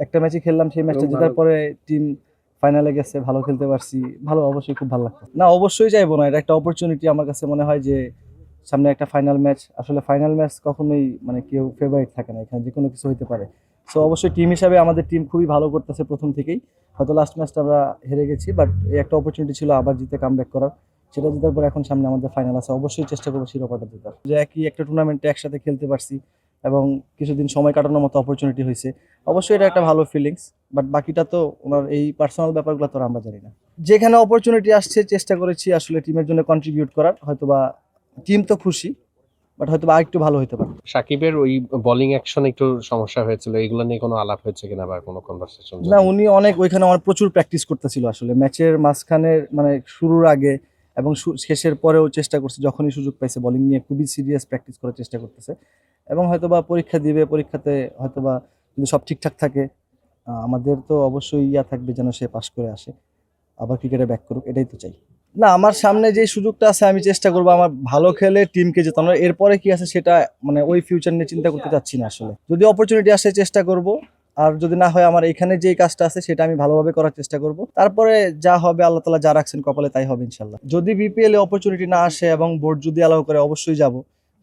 একটা ম্যাচই খেললাম সেই ম্যাচটা জেতার পরে টিম ফাইনালে গেছে ভালো খেলতে পারছি। ভালো অবশ্যই খুব ভালো লাগতো। না অবশ্যই চাইব না এটা একটা অপরচুনিটি আমার কাছে মনে হয় যে সামনে একটা ফাইনাল ম্যাচ আসলে ফাইনাল ম্যাচ কখনোই মানে কেউ ফেভারিট থাকে না এখানে যে কোনো কিছু হতে পারে। সো অবশ্যই টিম হিসাবে আমাদের টিম খুবই ভালো করতেছে প্রথম থেকেই। হয়তো লাস্ট ম্যাচটা আমরা হেরে গেছি বাট এই একটা অপরচুনিটি ছিল আবার জিতে কাম ব্যাক করার। সেটা জেতার পর এখন সামনে আমাদের ফাইনাল আছে। অবশ্যই চেষ্টা করব শিরোপাটা জেতার। যে একই একটা টুর্নামেন্টে একসাথে খেলতে পারছি। এবং কিছুদিন সময় কাটানোর মতো অপরচুনিটি হয়েছে। অবশ্যই এটা একটা ভালো ফিলিংস বাট বাকিটা তো ওনার এই পার্সোনাল ব্যাপারগুলো তো আমরা জানি না। যেখানে অপরচুনিটি আসছে চেষ্টা করেছি আসলে টিমের জন্য কন্ট্রিবিউট করার হয়তোবা টিম তো খুশি বাট হয়তো বা আরেকটু ভালো হতে পারে। সাকিবের ওই বোলিং অ্যাকশন একটু সমস্যা হয়েছিল এগুলো নিয়ে কোনো আলাপ হয়েছে কিনা বা কোনো কনভারসেশন না উনি অনেক ওইখানে আমার প্রচুর প্র্যাকটিস করতেছিল আসলে। ম্যাচের মাঝখানের মানে শুরুর আগে এবং শেষের পরেও চেষ্টা করছে যখনই সুযোগ পাইছে বলিং নিয়ে খুবই সিরিয়াস প্র্যাকটিস করার চেষ্টা করতেছে। এবং হয়তোবা পরীক্ষা দিবে পরীক্ষাতে হয়তোবা যদি সব ঠিকঠাক থাকে আমাদের তো অবশ্যই ইয়া থাকবে যেন সে পাশ করে আসে। আবার ক্রিকেটে ব্যাক করুক এটাই তো চাই। না আমার সামনে যে সুযোগটা আছে আমি চেষ্টা করব আমার ভালো খেলে টিমকে জেতানো এরপরে কি আছে সেটা মানে ওই ফিউচার নিয়ে চিন্তা করতে চাচ্ছি না আসলে। যদি অপরচুনিটি আসে চেষ্টা করব। আর যদি না হয় আমার এখানে যে কাজটা আছে সেটা আমি ভালোভাবে করার চেষ্টা করব। তারপরে যা হবে আল্লাহ তালা যা রাখছেন কপালে তাই হবে ইনশাল্লাহ যদি বিপিএল এ অপরচুনিটি না আসে এবং বোর্ড যদি অ্যালাউ করে, অবশ্যই যাব।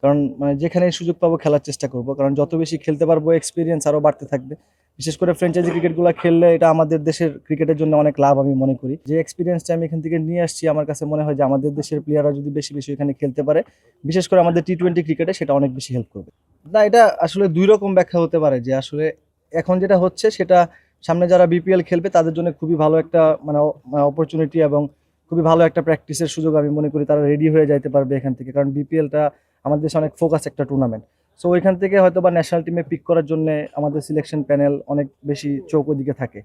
কারণ মানে যেখানে সুযোগ পাবো খেলার চেষ্টা করব। কারণ যত বেশি খেলতে পারব এক্সপিরিয়েন্স আরও বাড়তে থাকবে। বিশেষ করে ফ্র্যাঞ্চাইজি ক্রিকেটগুলো খেললে এটা আমাদের দেশের ক্রিকেটের জন্য অনেক লাভ আমি মনে করি। যে এক্সপিরিয়েন্সটা আমি এখান থেকে নিয়ে আসছি, আমার কাছে মনে হয় যে আমাদের দেশের প্লেয়াররা যদি বেশি বেশি এখানে খেলতে পারে, বিশেষ করে আমাদের টি টোয়েন্টি ক্রিকেটে সেটা অনেক বেশি হেল্প করবে। না, এটা আসলে দুই রকম ব্যাখ্যা হতে পারে যে আসলে এখন যেটা হচ্ছে, সেটা সামনে যারা বিপিএল খেলবে, তাদের জন্য খুবই ভালো একটা মানে অপরচুনিটি এবং খুবই ভালো একটা প্র্যাকটিসের সুযোগ আমি মনে করি তারা রেডি হয়ে যাইতে পারবে এখান থেকে। কারণ বিপিএলটা আমাদের দেশে অনেক ফোকাস একটা টুর্নামেন্ট সো ওইখান থেকে হয়তো বা ন্যাশনাল টিমে পিক করার জন্য আমাদের সিলেকশন প্যানেল অনেক বেশি চোখ ওদিকে থাকে।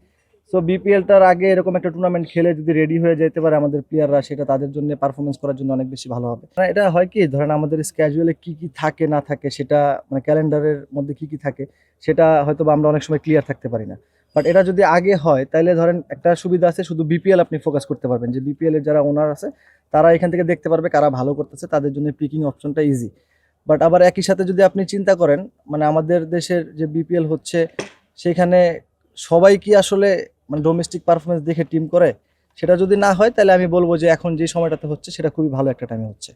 সো বিপিএলটার আগে এরকম একটা টুর্নামেন্ট খেলে যদি রেডি হয়ে যেতে পারে আমাদের প্লেয়াররা সেটা তাদের জন্য পারফরমেন্স করার জন্য অনেক বেশি ভালো হবে। এটা হয় কি, ধরেন আমাদের স্ক্যাজুয়ালে কি কি থাকে, না থাকে, সেটা মানে ক্যালেন্ডারের মধ্যে কি কি থাকে, সেটা হয়তো বা আমরা অনেক সময় ক্লিয়ার থাকতে পারি না। বাট এটা যদি আগে হয় তাহলে ধরেন একটা সুবিধা আছে, শুধু বিপিএল আপনি ফোকাস করতে পারবেন। যে বিপিএলের যারা ওনার আছে, তারা এখান থেকে দেখতে পারবে কারা ভালো করতেছে, তাদের জন্য পিকিং অপশনটা ইজি বাট আবার একই সাথে যদি আপনি চিন্তা করেন মানে আমাদের দেশের যে বিপিএল হচ্ছে, সেখানে সবাই কি আসলে মানে ডোমেস্টিক পারফরমেন্স দেখে টিম করে, সেটা যদি না হয়, তাহলে আমি বলব যে এখন যে সময়টাতে হচ্ছে, সেটা খুবই ভালো একটা টাইমে হচ্ছে।